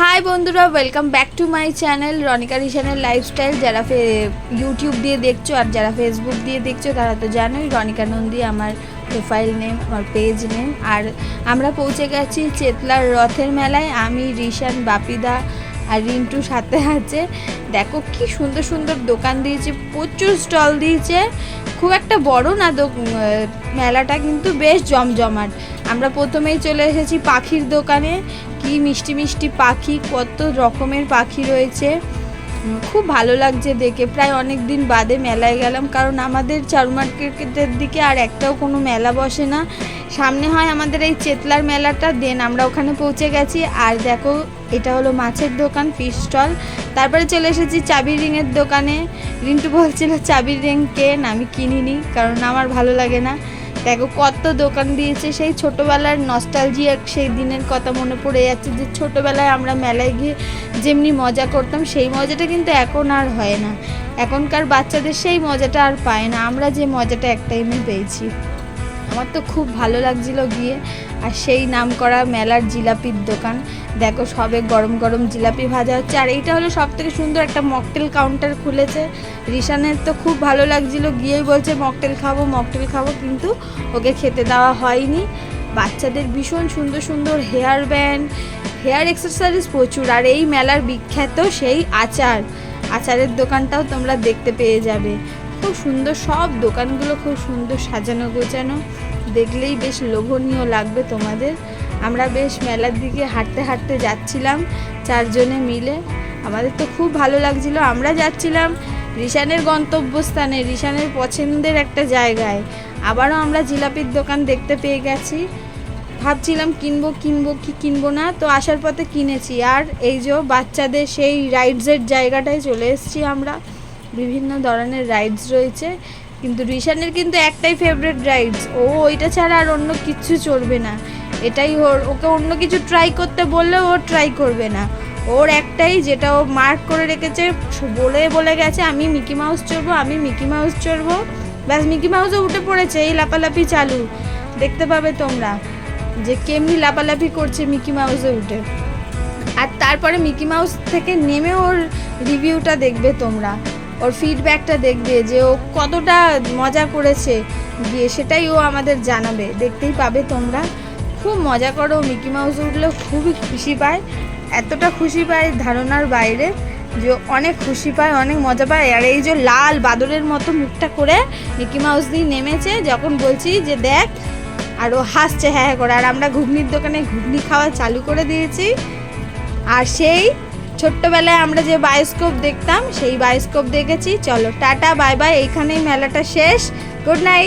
High বন্ধুরা welcome back to my channel Ronika রিশানের lifestyle যারা YouTube দিয়ে দেখছ আর যারা ফেসবুক দিয়ে দেখছ, তারা তো জানোই রনিকা নন্দী আমার প্রোফাইল নেম আমার পেজ নেম আর আমরা পৌঁছে গেছি চেতলার রথের মেলায়। আমি, রিশান, বাপিদা আর রিন্টু সাথে আছে। দেখো কি সুন্দর সুন্দর দোকান দিয়েছে, প্রচুর স্টল দিয়েছে। খুব একটা বড় না মেলাটা কিন্তু বেশ জমজমাট। আমরা প্রথমেই চলে এসেছি পাখির দোকানে। কি মিষ্টি মিষ্টি পাখি, কত রকমের পাখি রয়েছে। খুব ভালো লাগছে দেখে। প্রায় অনেক দিন বাদে মেলায় গেলাম, কারণ আমাদের চারু মার্কেটের দিকে আর একটাও কোনো মেলা বসে না। সামনে হয় আমাদের এই চেতলার মেলাটা, দেন আমরা ওখানে পৌঁছে গেছি। আর দেখো, এটা হলো মাছের দোকান ফিশ স্টল তারপরে চলে এসেছি চাবির রিংয়ের দোকানে। রিন্টু বলছিল, চাবির রিং কেন আমি কিনিনি, কারণ আমার ভালো লাগে না। দেখো কত দোকান দিয়েছে, সেই ছোটোবেলার নস্টালজিয়া সেই দিনের কথা মনে পড়ে যাচ্ছে যে ছোটোবেলায় আমরা মেলায় গিয়ে যেমনি মজা করতাম, সেই মজাটা কিন্তু এখন আর হয় না। এখনকার বাচ্চাদের সেই মজাটা আর পায় না। আমরা যে মজাটা এক টাইমে পেয়েছি। আমার তো খুব ভালো লাগছিল গিয়ে। আর সেই নাম করা মেলার জিলাপির দোকান। দেখো সবে গরম গরম জিলাপি ভাজা হচ্ছে। আর এইটা হলো সব থেকে সুন্দর একটা মকটেল কাউন্টার খুলেছে। রিশানের তো খুব ভালো লাগছিল। গিয়েই বলছে, মকটেল খাব মকটেল খাব। কিন্তু ওকে খেতে দেওয়া হয়নি। বাচ্চাদের ভীষণ সুন্দর সুন্দর হেয়ার ব্যান্ড, হেয়ার এক্সারসাইজ প্রচুর। আর এই মেলার বিখ্যাত সেই আচার। আচারের দোকানটাও তোমরা দেখতে পেয়ে যাবে। খুব সুন্দর, সব দোকানগুলো খুব সুন্দর সাজানো গোছানো। দেখলেই বেশ লোভনীয় লাগবে তোমাদের। আমরা বেশ মেলার দিকে হাঁটতে হাঁটতে যাচ্ছিলাম চারজনে মিলে। আমাদের তো খুব ভালো লাগছিল। আমরা যাচ্ছিলাম রিশানের গন্তব্যস্থানে, রিশানের পছন্দের একটা জায়গায়। আবারও আমরা জিলাপির দোকান দেখতে পেয়ে গেছি। ভাবছিলাম কিনবো কিনবো, কি কিনবো না? তো আসার পথে কিনেছি। আর এই যে বাচ্চাদের সেই রাইডসের জায়গাটায় চলে এসেছি আমরা। বিভিন্ন ধরনের রাইডস রয়েছে। কিন্তু রিশানের কিন্তু একটাই ফেভারিট রাইডস ও ওইটা ছাড়া আর অন্য কিছু চলবে না। এটাই ওর, ওকে অন্য কিছু ট্রাই করতে বললে ও ট্রাই করবে না। ওর একটাই যেটা ও মার্ক করে রেখেছে, বলে বলে গেছে, আমি মিকি মাউস চড়বো, আমি মিকি মাউস চড়বো। ব্যাস মিকি মাউসও উঠে পড়েছে, এই লাপালাপি চালু। দেখতে পাবে তোমরা যে কেমনি লাপালাপি করছে মিকি মাউসে উঠে। আর তারপরে মিকি মাউস থেকে নেমে ওর রিভিউটা দেখবে তোমরা। ওর ফিডব্যাকটা দেখবে যে ও কতটা মজা করেছে। গিয়ে সেটাই ও আমাদের জানাবে। দেখতেই পাবে তোমরা। খুব মজা করো। মিকি মাউসে উঠলেও খুবই খুশি পায়। এতটা খুশি পায় ধারণার বাইরে যে অনেক খুশি পায়, অনেক মজা পায়। আর এই যে লাল বাদরের মতো মুখটা করে মিকি মাউস দিয়ে নেমেছে, যখন বলছি যে দেখ, আর ও হাসছে হ্যাঁ হ্যাঁ করে। আর আমরা ঘুগনির দোকানে ঘুগনি খাওয়া চালু করে দিয়েছি। আর সেই ছোট্টবেলায় আমরা যে বায়োস্কোপ দেখতাম, সেই বায়োস্কোপ দেখেছি। চলো, টাটা বাই বাই এইখানেই মেলাটা শেষ। Good night